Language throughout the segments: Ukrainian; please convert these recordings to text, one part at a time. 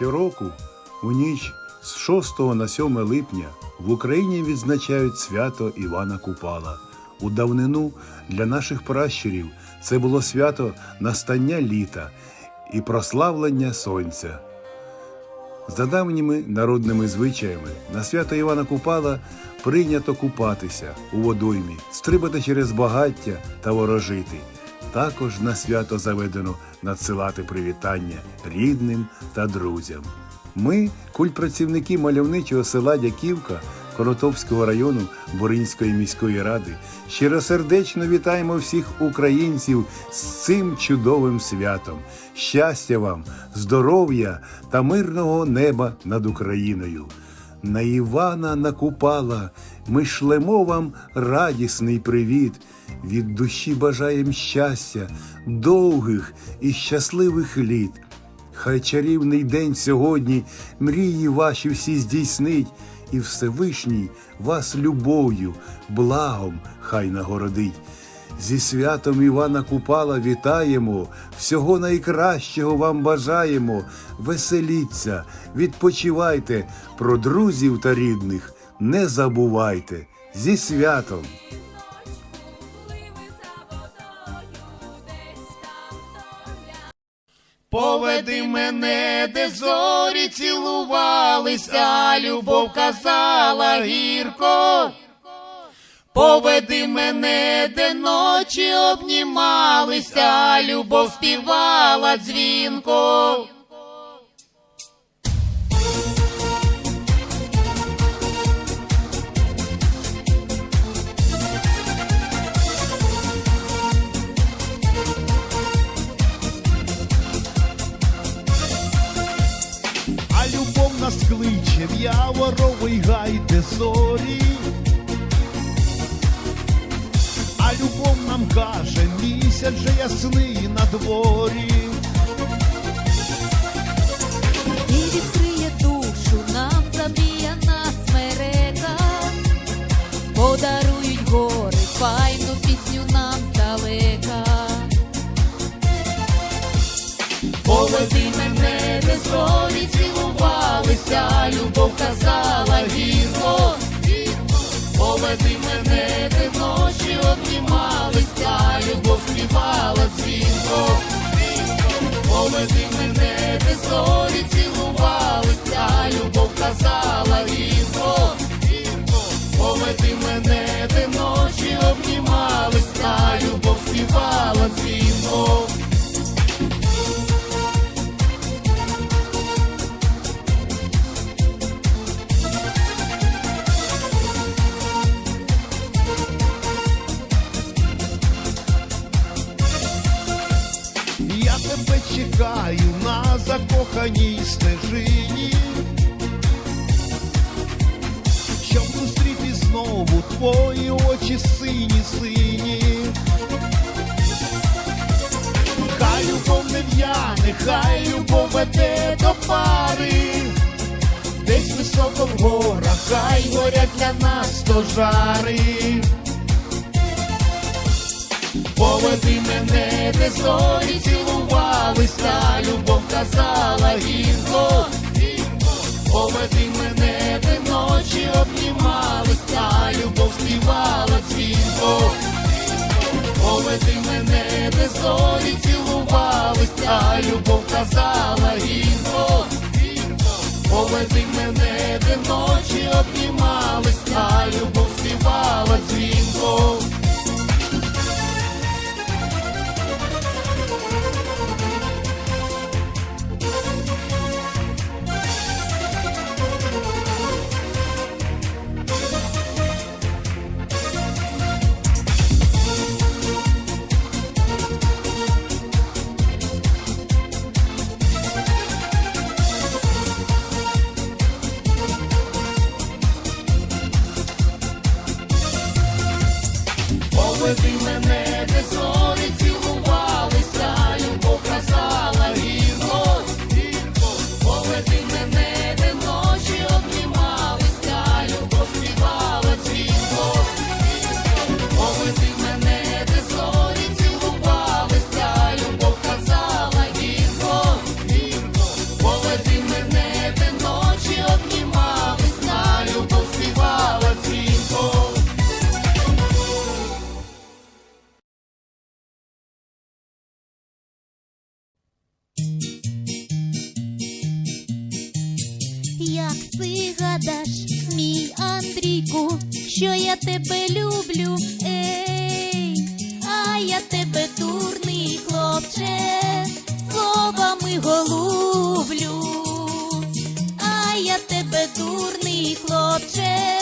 Щороку у ніч з 6 на 7 липня в Україні відзначають свято Івана Купала. У давнину для наших пращурів це було свято настання літа і прославлення сонця. За давніми народними звичаями на свято Івана Купала прийнято купатися у водоймі, стрибати через багаття та ворожити. Також на свято заведено надсилати привітання рідним та друзям. Ми, культпрацівники мальовничого села Дяківка Коротовського району Боринської міської ради, щиросердечно вітаємо всіх українців з цим чудовим святом. Щастя вам, здоров'я та мирного неба над Україною. На Івана накупала, ми шлемо вам радісний привіт. Від душі бажаєм щастя, довгих і щасливих літ. Хай чарівний день сьогодні мрії ваші всі здійснить, і Всевишній вас любов'ю, благом хай нагородить. Зі святом Івана Купала вітаємо, всього найкращого вам бажаємо. Веселіться, відпочивайте, про друзів та рідних не забувайте. Зі святом! Поведи мене, де зорі цілувалися, любов казала гірко. Поведи мене, де ночі обнімалися, любов співала дзвінко. А любов нас кличе в яворовий гай, де зорі. Любов нам каже, місяць же ясний на дворі. Мене, цілувались, та любов казала стежині, щоб зустріти знову твої очі сині сині. Хай любов не в'яне, хай любов веде до пари. Десь високо в горах, хай горять для нас стожари. Поведи мене, де зорі цілувалися, любов казала гірко. Поведи мене, де ночі обнімалися, любов співала дзвінко. Поведи мене, де зорі цілувалися, любов казала гірко. Поведи мене, де ночі обнімалися, любов співала дзвінко. згадаш, мій Андрійку, що я тебе люблю, ей, а я тебе, дурний хлопче, словами голублю, а я тебе, дурний хлопче.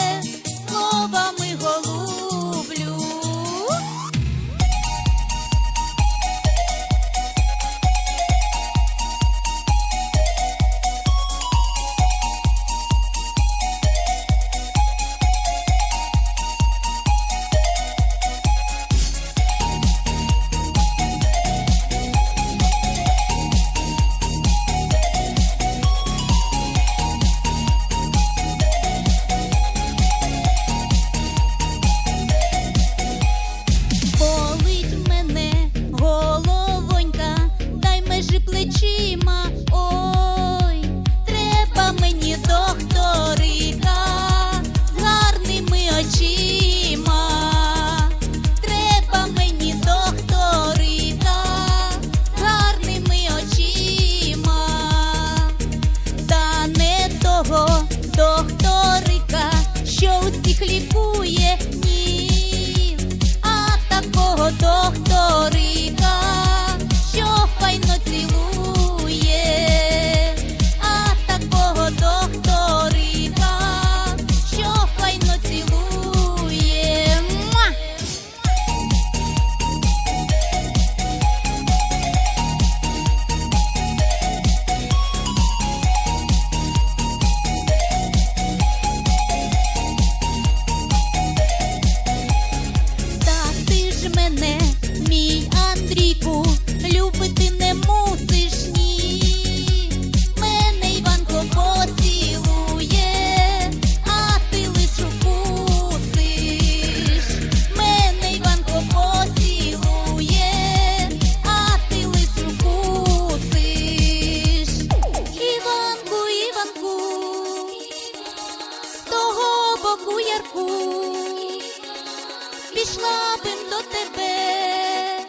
пішла бим до тебе,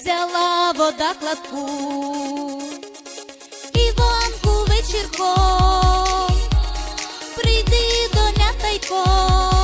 взяла вода кладку, Іванку вечірком, прийди доня тайком.